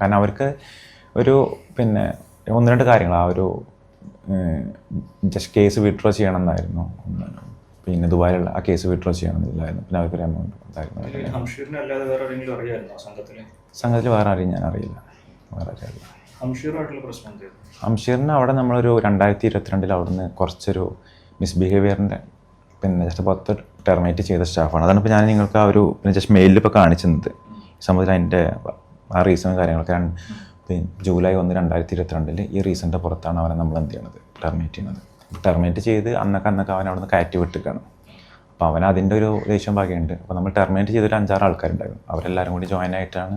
കാരണം അവർക്ക് ഒരു പിന്നെ ഒന്ന് രണ്ട് കാര്യങ്ങൾ. ആ ഒരു ജസ്റ്റ് കേസ് വിഡ്രോ ചെയ്യണം എന്നായിരുന്നു പിന്നെ ദുബായിലുള്ള ആ കേസ് വിഡ്രോ ചെയ്യണം എന്നില്ലായിരുന്നു പിന്നെ അവർക്കൊരു എമൗണ്ട് ഉണ്ടായിരുന്നു. സംഘത്തിൽ വേറെ ആരെയും ഞാൻ അറിയില്ല. വേറെ അറിയില്ല. ഹംഷീറിന് അവിടെ നമ്മളൊരു രണ്ടായിരത്തി ഇരുപത്തിരണ്ടിൽ അവിടുന്ന് കുറച്ചൊരു മിസ്ബിഹേവിയറിന്റെ പിന്നെ ജസ്റ്റ് പത്ത് ടെർമിനേറ്റ് ചെയ്ത സ്റ്റാഫാണ് അതാണ് ഇപ്പോൾ ഞാൻ നിങ്ങൾക്ക് ആ ഒരു പിന്നെ ജസ്റ്റ് മെയിലിൽ ഇപ്പോൾ കാണിച്ചത്. സംബന്ധിച്ച് അതിന്റെ ആ റീസണും കാര്യങ്ങളൊക്കെ പിന്നെ ജൂലൈ ഒന്ന് രണ്ടായിരത്തി ഇരുപത്തിരണ്ടിൽ ഈ റീസണിന്റെ പുറത്താണ് അവനെ നമ്മൾ എന്ത് ചെയ്യണത്? ടെർമിനേറ്റ് ചെയ്യുന്നത് ടെർമിനേറ്റ് ചെയ്ത് അന്നൊക്കെ അന്നൊക്കെ അവൻ നിന്ന് കയറ്റി വിട്ടിരിക്കുകയാണ്. അപ്പോൾ അവൻ അതിന്റെ ഒരു ദേഷ്യം ഭാഗ്യമുണ്ട്. അപ്പോൾ നമ്മൾ ടെർമിനേറ്റ് ചെയ്തൊരു അഞ്ചാറ് ആൾക്കാരുണ്ടായിരുന്നു. അവരെല്ലാവരും കൂടി ജോയിൻ ആയിട്ടാണ്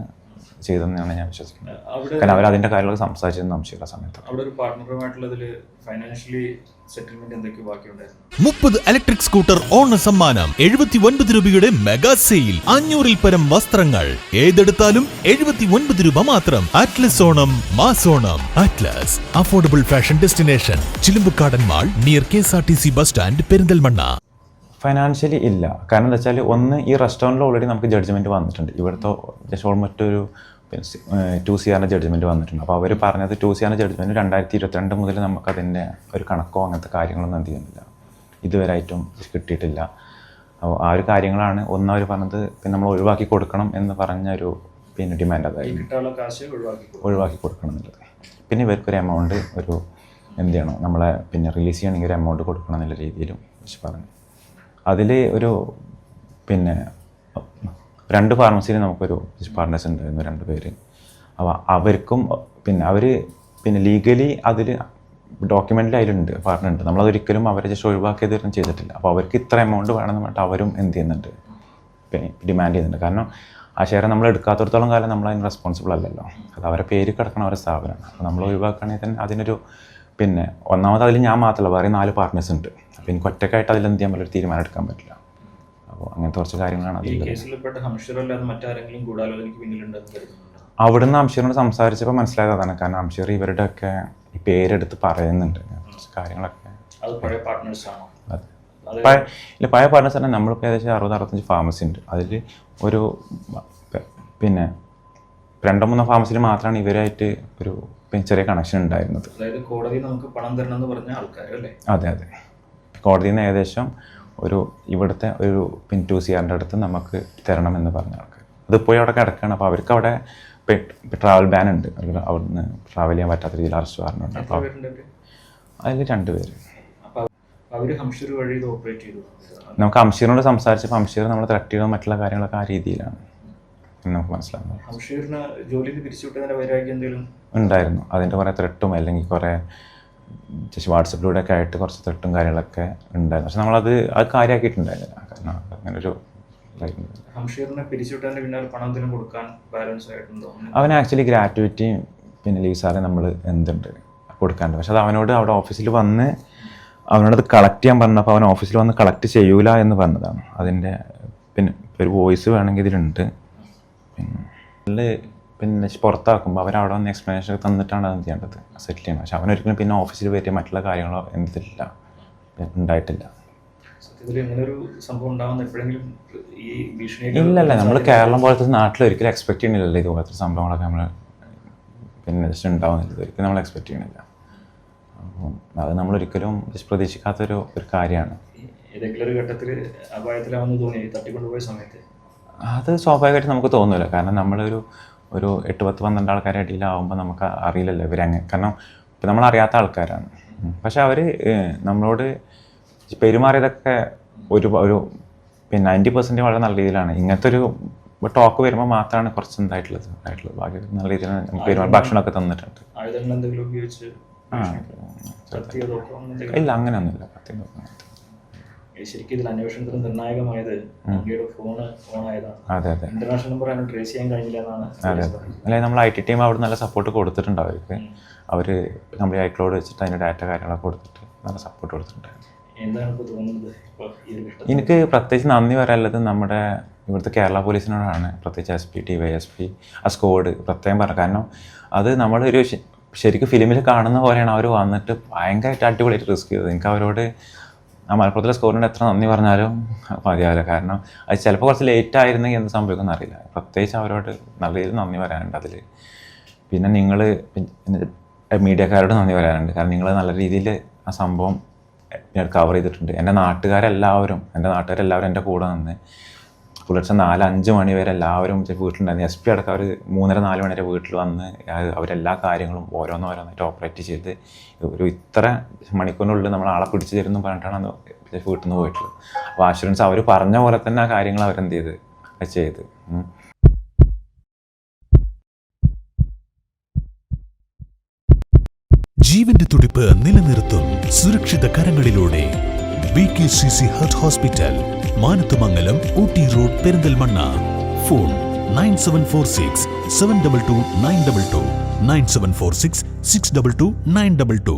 ചെയ്തതെന്നാണ് ഞാൻ വിശ്വസിക്കുന്നത്. അവിടെ കാരണം അവർ അതിന്റെ കാര്യങ്ങൾ സംസാരിച്ചിരുന്നു അംശീല സമയത്ത്. അവിടെ ഒരു പാർട്ട്ണറുമായിട്ടുള്ളതിൽ ഫൈനാൻഷ്യലി സെറ്റിൽമെന്റ് ബാക്കിയുണ്ടായിരുന്നു? മുപ്പത് ഇലക്ട്രിക് സ്കൂട്ടർ ഓണ സമ്മാനം എഴുപത്തി ഒൻപത് രൂപയുടെ മെഗാ സെയിൽ അഞ്ഞൂറിൽ പരം വസ്ത്രങ്ങൾ. ഏതെടുത്താലും എഴുപത്തി ഒൻപത് രൂപ മാത്രം. Atlas Onam മാസോണം Atlas affordable fashion destination Chilumbukkadan mall near K S R T C bus stand Perinthalmanna. Financially ഇല്ല. കാരണം എന്താ വെച്ചാൽ ഒന്ന് ഈ റെസ്റ്റോറന്റിൽ ഓൾറെഡി നമുക്ക് ജഡ്ജ്മെന്റ് വന്നിട്ടുണ്ട്. ഇവിടുത്തെ ജസ്റ്റ് ഓൾമോസ്റ്റ് ഒരു ടു സി ആറിന്റെ ജഡ്ജ്മെന്റ് വന്നിട്ടുണ്ട്. അപ്പോൾ അവർ പറഞ്ഞത് ടു സി ആറിന്റെ ജഡ്ജ്മെന്റ് രണ്ടായിരത്തി ഇരുപത്തിരണ്ട് മുതൽ നമുക്ക് അതിന്റെ ഒരു കണക്കോ അങ്ങനത്തെ കാര്യങ്ങളൊന്നും എന്ത് ചെയ്യുന്നില്ല. ഇതുവരായിട്ടും കിട്ടിയിട്ടില്ല. അപ്പോൾ ആ ഒരു കാര്യങ്ങളാണ് ഒന്ന് അവർ പറഞ്ഞത് പിന്നെ നമ്മൾ ഒഴിവാക്കി കൊടുക്കണം എന്ന് പറഞ്ഞ ഒരു പിന്നെ ഡിമാൻഡ് അതായത്. അതായിരുന്നു ഒഴിവാക്കി കൊടുക്കും. ഒഴിവാക്കി കൊടുക്കണം എന്നുള്ളത്. പിന്നെ ഇവർക്കൊരു എമൗണ്ട് ഒരു എന്ത് ചെയ്യണം? നമ്മളെ പിന്നെ റിലീസ് ചെയ്യണമെങ്കിൽ ഒരു എമൗണ്ട് കൊടുക്കണം എന്നുള്ള രീതിയിലും പറഞ്ഞു അതിൽ ഒരു പിന്നെ രണ്ട് ഫാർമസിയിൽ നമുക്കൊരു പാർട്ട്നേഴ്സ് ഉണ്ടായിരുന്നു രണ്ട് പേര്. അപ്പോൾ അവർക്കും പിന്നെ അവർ പിന്നെ ലീഗലി അതിൽ ഡോക്യുമെന്റിൽ അതിലുണ്ട് പറഞ്ഞിട്ടുണ്ട് നമ്മളതൊരിക്കലും അവരെ ജസ്റ്റ് ഒഴിവാക്കിയത് ചെയ്തിട്ടില്ല. അപ്പോൾ അവർക്ക് ഇത്ര എമൗണ്ട് വേണമെന്ന് പറഞ്ഞിട്ട് അവരും എന്ത് ചെയ്യുന്നുണ്ട്? ഡിമാൻഡ് ചെയ്യുന്നുണ്ട്. കാരണം ആ ഷെയർ നമ്മൾ എടുക്കാത്തടത്തോളം കാലം നമ്മൾ അതിന് റെസ്പോൺസിബിൾ അല്ലല്ലോ. അത് അവരെ പേര് കിടക്കണ ഒരു സ്ഥാപനമാണ്. അപ്പോൾ നമ്മൾ ഒഴിവാക്കുകയാണെങ്കിൽ തന്നെ അതിനൊരു പിന്നെ ഒന്നാമത് അതിൽ ഞാൻ മാത്രമല്ല വേറെ നാല് പാർട്ട്നേഴ്സ് ഉണ്ട്. അപ്പോൾ എനിക്ക് ഒറ്റക്കായിട്ട് അതിൽ എന്ത് ചെയ്യാൻ പറ്റില്ല ഒരു തീരുമാനം എടുക്കാൻ പറ്റില്ല. അപ്പോൾ അങ്ങനത്തെ കുറച്ച് കാര്യങ്ങളാണ് അതിൽ അവിടുന്ന് അംഷീറിനോട് സംസാരിച്ചപ്പോൾ മനസ്സിലായത് അതാണ്. കാരണം അംഷീർ ഇവരുടെയൊക്കെ ഈ പേരെടുത്ത് പറയുന്നുണ്ട്. കുറച്ച് കാര്യങ്ങളൊക്കെ അത് പാർട്ട്നേഴ്സ് ഇല്ല പഴയ പറഞ്ഞ തന്നെ. നമ്മളിപ്പോൾ ഏകദേശം അറുപത് അറുപത്തഞ്ച് ഫാമസി ഉണ്ട്. അതിൽ ഒരു പിന്നെ രണ്ടോ മൂന്നോ ഫാമസിൽ മാത്രമാണ് ഇവരായിട്ട് ഒരു പിന്നെ ചെറിയ കണക്ഷൻ ഉണ്ടായിരുന്നത്. അതായത് കോടതി നമുക്ക് പണം തരണം എന്ന് പറഞ്ഞ ആൾക്കാരല്ലേ അതെ അതെ. കോടതിയിൽ നിന്ന് ഏകദേശം ഒരു ഇവിടുത്തെ ഒരു പിൻ ടു സി ആറിന്റെ അടുത്ത് നമുക്ക് തരണമെന്ന് പറഞ്ഞ ആൾക്ക്. അത് പോയി അവിടെ കിടക്കുകയാണ്. അപ്പോൾ അവർക്ക് അവിടെ ട്രാവൽ ബാൻ ഉണ്ട്. അവർക്ക് അവിടുന്ന് ട്രാവൽ ചെയ്യാൻ പറ്റാത്ത രീതിയിൽ അറസ്റ്റ് എത്ര അപ്പോൾ അതിൽ രണ്ട് പേര്. നമുക്ക് അംഷീറിനോട് സംസാരിച്ചപ്പോൾ അംഷീർ നമ്മൾ ത്രെട്ട് ചെയ്തോ മറ്റുള്ള കാര്യങ്ങളൊക്കെ ആ രീതിയിലാണ്. നമുക്ക് മനസ്സിലാകുന്നത് ഉണ്ടായിരുന്നു. അതിന്റെ കുറേ ത്രെട്ടും അല്ലെങ്കിൽ കുറേ ജസ്റ്റ് വാട്സപ്പിലൂടെ ഒക്കെ ആയിട്ട് കുറച്ച് തെട്ടും കാര്യങ്ങളൊക്കെ ഉണ്ടായിരുന്നു. പക്ഷെ നമ്മളത് അത് കാര്യമാക്കിയിട്ടുണ്ടായിരുന്നില്ല കാരണം അങ്ങനെ ഒരു അവന് ആക്ച്വലി ഗ്രാറ്റുവിറ്റിയും പിന്നെ ലീസാറെ നമ്മൾ എന്തുണ്ട് കൊടുക്കാറുണ്ട് പക്ഷെ അത് അവനോട് അവിടെ ഓഫീസിൽ വന്ന് അവനോട് അത് കളക്ട് ചെയ്യാൻ പറഞ്ഞപ്പോൾ അവൻ ഓഫീസിൽ വന്ന് കളക്ട് ചെയ്യൂല എന്ന് പറഞ്ഞതാണ്. അതിന്റെ പിന്നെ ഒരു വോയിസ് വേണമെങ്കിൽ ഇതിലുണ്ട്. പിന്നെ പിന്നെ പുറത്താക്കുമ്പോൾ അവർ അവിടെ വന്ന് എക്സ്പ്ലനേഷൻ ഒക്കെ തന്നിട്ടാണ് അത് ചെയ്യേണ്ടത്? സെറ്റിൽ ചെയ്യണം. പക്ഷെ അവനൊരിക്കലും പിന്നെ ഓഫീസിൽ പറ്റിയ മറ്റുള്ള കാര്യങ്ങളോ എന്തില്ല ഉണ്ടായിട്ടില്ല. ഇല്ലല്ല നമ്മൾ കേരളം പോലത്തെ നാട്ടിൽ ഒരിക്കലും എക്സ്പെക്ട് ചെയ്യണില്ലല്ലോ ഇതുപോലത്തെ സംഭവങ്ങളൊക്കെ നമ്മൾ പിന്നെ ജസ്റ്റ് ഉണ്ടാവുന്നില്ല ഒരിക്കലും നമ്മൾ എക്സ്പെക്ട് ചെയ്യണില്ല അപ്പം അത് നമ്മൾ ഒരിക്കലും പ്രതീക്ഷിക്കാത്തൊരു ഒരു കാര്യമാണ്. ഏതെങ്കിലും ഒരു ഘട്ടത്തിൽ അപായത്തിലാവുന്ന തോന്നി തട്ടിക്കൊണ്ടുപോയ സമയത്ത്? അത് സ്വാഭാവികമായിട്ട് നമുക്ക് തോന്നില്ല കാരണം നമ്മളൊരു ഒരു എട്ട് പത്ത് പന്ത്രണ്ട് ആൾക്കാരെ ഇടയിലാവുമ്പോൾ നമുക്ക് അറിയില്ലല്ലോ ഇവരങ്ങ് കാരണം ഇപ്പം നമ്മൾ അറിയാത്ത ആൾക്കാരാണ്. പക്ഷെ അവർ നമ്മളോട് പെരുമാറിയതൊക്കെ ഒരു ഒരു പിന്നെ നയന്റി പെർസെന്റ് വളരെ നല്ല രീതിയിലാണ്. ഇങ്ങനത്തെ ഒരു ടോക്ക് വരുമ്പോൾ മാത്രമാണ് കുറച്ച് എന്തായിട്ടുള്ളത് ആയിട്ടുള്ളത്. ബാക്കി നല്ല രീതിയിൽ നമുക്ക് പെരുമാറി ഭക്ഷണമൊക്കെ തന്നിട്ടുണ്ട്? ഇല്ല അങ്ങനെയൊന്നുമില്ല. പ്രത്യേകം ശരിക്കും ഇതിൽ അന്വേഷണത്തിന് നിർണായകമായത് അങ്ങയുടെ ഫോണ് ഓണായതാണ് അതെ അതെ. ഇന്റർനാഷണൽ നമ്പർ അതിന് ട്രേസ് ചെയ്യാൻ കഴിഞ്ഞില്ല എന്നാണ് അതെ അതെ. നമ്മൾ ഐ ടി ടീം അവിടെ നല്ല സപ്പോർട്ട് കൊടുത്തിട്ടുണ്ട് അവർക്ക്. അവർ നമ്മൾ ഐക്ലോഡ് വെച്ചിട്ട് അതിന്റെ ഡാറ്റ കാര്യങ്ങളൊക്കെ കൊടുത്തിട്ട് നല്ല സപ്പോർട്ട് കൊടുത്തിട്ടുണ്ട് എന്താണ് തോന്നുന്നത്? എനിക്ക് പ്രത്യേകിച്ച് നന്ദി പറയാനുള്ളത് നമ്മുടെ ഇവിടുത്തെ കേരള പോലീസിനോടാണ്. പ്രത്യേകിച്ച് S P T Y S P ആ സ്കോഡ് പ്രത്യേകം പറഞ്ഞു. കാരണം അത് നമ്മളൊരു ശരിക്കും ഫിലിമിൽ കാണുന്ന പോലെയാണ് അവർ വന്നിട്ട് ഭയങ്കരമായിട്ട് അടിപൊളിയായിട്ട് റിസ്ക് ചെയ്തത്. എനിക്ക് അവരോട് ആ മലപ്പുറത്തിലെ സ്കോറിനോട് എത്ര നന്ദി പറഞ്ഞാലും മതിയാവില്ല. കാരണം അത് ചിലപ്പോൾ കുറച്ച് ലേറ്റ് ആയിരുന്നെങ്കിൽ എന്ത് സംഭവിക്കുമെന്ന് അറിയില്ല. പ്രത്യേകിച്ച് അവരോട് നല്ല രീതിയിൽ നന്ദി പറയാനുണ്ട് അതിൽ പിന്നെ നിങ്ങൾ മീഡിയക്കാരോട് നന്ദി പറയാനുണ്ട്. കാരണം നിങ്ങൾ നല്ല രീതിയിൽ ആ സംഭവം കവർ ചെയ്തിട്ടുണ്ട്. എന്റെ നാട്ടുകാരെല്ലാവരും എന്റെ നാട്ടുകാരെല്ലാവരും എന്റെ കൂടെ നിന്ന് പുലർച്ചെ നാല് അഞ്ച് മണി വരെ എല്ലാവരും വീട്ടിലുണ്ടായിരുന്നു. എസ് പി അടക്കം അവർ മൂന്നര നാല് മണി വരെ വീട്ടിൽ വന്ന് അവരെല്ലാ കാര്യങ്ങളും ഓരോന്നോരോന്നായിട്ട് ഓപ്പറേറ്റ് ചെയ്ത് ഒരു ഇത്ര മണിക്കൂറിനുള്ളിൽ നമ്മൾ ആളെ പിടിച്ചു തരുന്നു പറഞ്ഞിട്ടാണ് വീട്ടിൽ നിന്ന് പോയിട്ടുള്ളത്. അപ്പോൾ ആഷുറൻസ് അവർ പറഞ്ഞ പോലെ തന്നെ ആ കാര്യങ്ങൾ അവരെന്ത് ചെയ്ത്? ചെയ്ത്. ജീവന്റെ തുടിപ്പ് നിലനിർത്തും സുരക്ഷിത കരങ്ങളിലൂടെ. B K C C heart hospital. Manathumangalam Ooty road Perinthalmanna. Phone nine seven four six seven double two nine double two nine seven four six six double two nine double two.